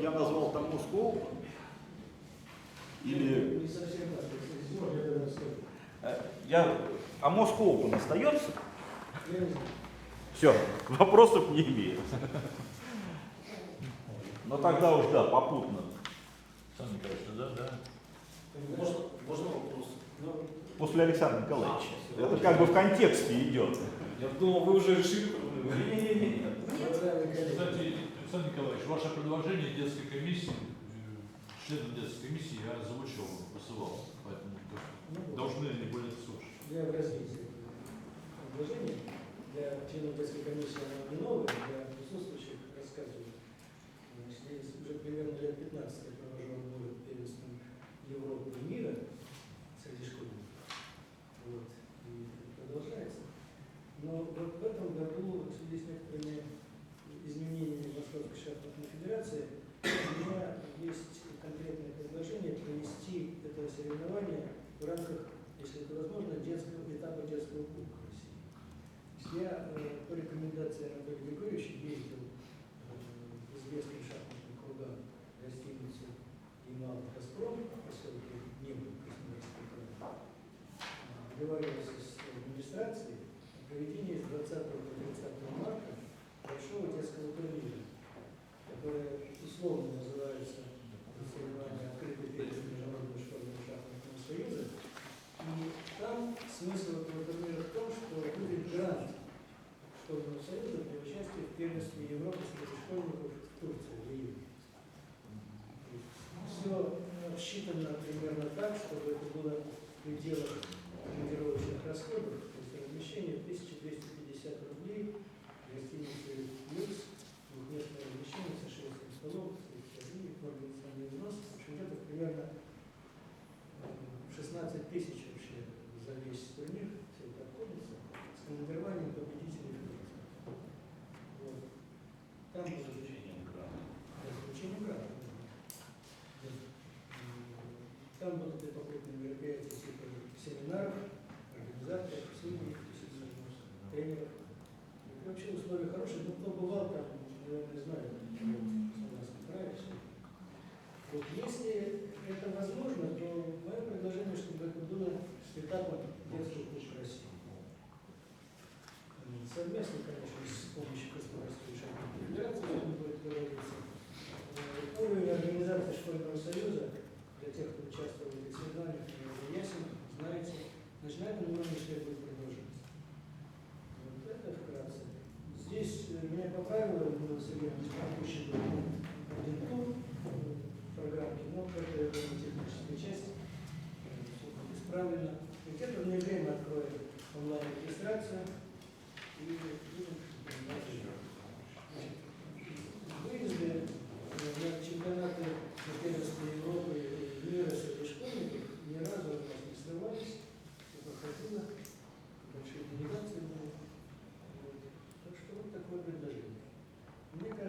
я назвал там Москву, или Не совсем так. Если можно, я тогда скажу. э, я, а Москва остается? Я не знаю. Все, вопросов не имею. Но тогда уж да, попутно. Александр Николаевич, да, да. Можно, можно вопрос? Но После Александра Николаевича. Это как бы в контексте идет. Я думал, вы уже решили ваше предложение детской комиссии, э, членам детской комиссии я озвучил, посылал, поэтому ну, должны они были это слушать. Я в развитии предложений для членов детской комиссии оно не новое, для присутствующих рассказываю. Значит, я уже примерно лет 15 я провожу отбор первенством Европы и мира среди школьников. Вот. И это продолжается. Но вот в этом году, в связи с некоторыми изменениями Московской федерации, у меня есть конкретное предложение провести это соревнование в рамках, если это возможно, детского этапа детского кубка России. Я э, по рекомендации Анатолия Григорьевича ездил э, в известные шахматные круга в гостиницу Ямал Газпром в поселке Небо Краснодарского края. Договорился с администрацией о проведении с 20 по 30 марта большого детского турнира, которое условно называется соревнования открытый перед Международным школьным шахматным союзом. И там смысл этого турнира в том, что будет грант школьного союза для участия в первенстве Европы среди школьников в Турции в июне. Все рассчитано примерно так, чтобы это было в пределах командировочных расходов, то есть размещение 1250 рублей, гостиницы двухместное размещение со шведским столом, и организационный взнос. В общем, это примерно э, 16 тысяч вообще за весь турнир, все это обходится, с командированием победителей в Турции. Вот. Там будет да, с получением гранта. Да. М, Там будут и попутные мероприятия типа семинаров, организаторов, судей, тренеров. И вообще условия хорошие. Ну, кто бывал там, наверное, знает, Краснодарском крае все. Вот если это возможно, то мое предложение, чтобы это было с этапом детского кубка России. Совместно, правила было все время пропущено один том программки, но это я техническая часть, все будет исправлено. Ведь это в ноябре мы откроем онлайн-регистрацию. И будем Выезды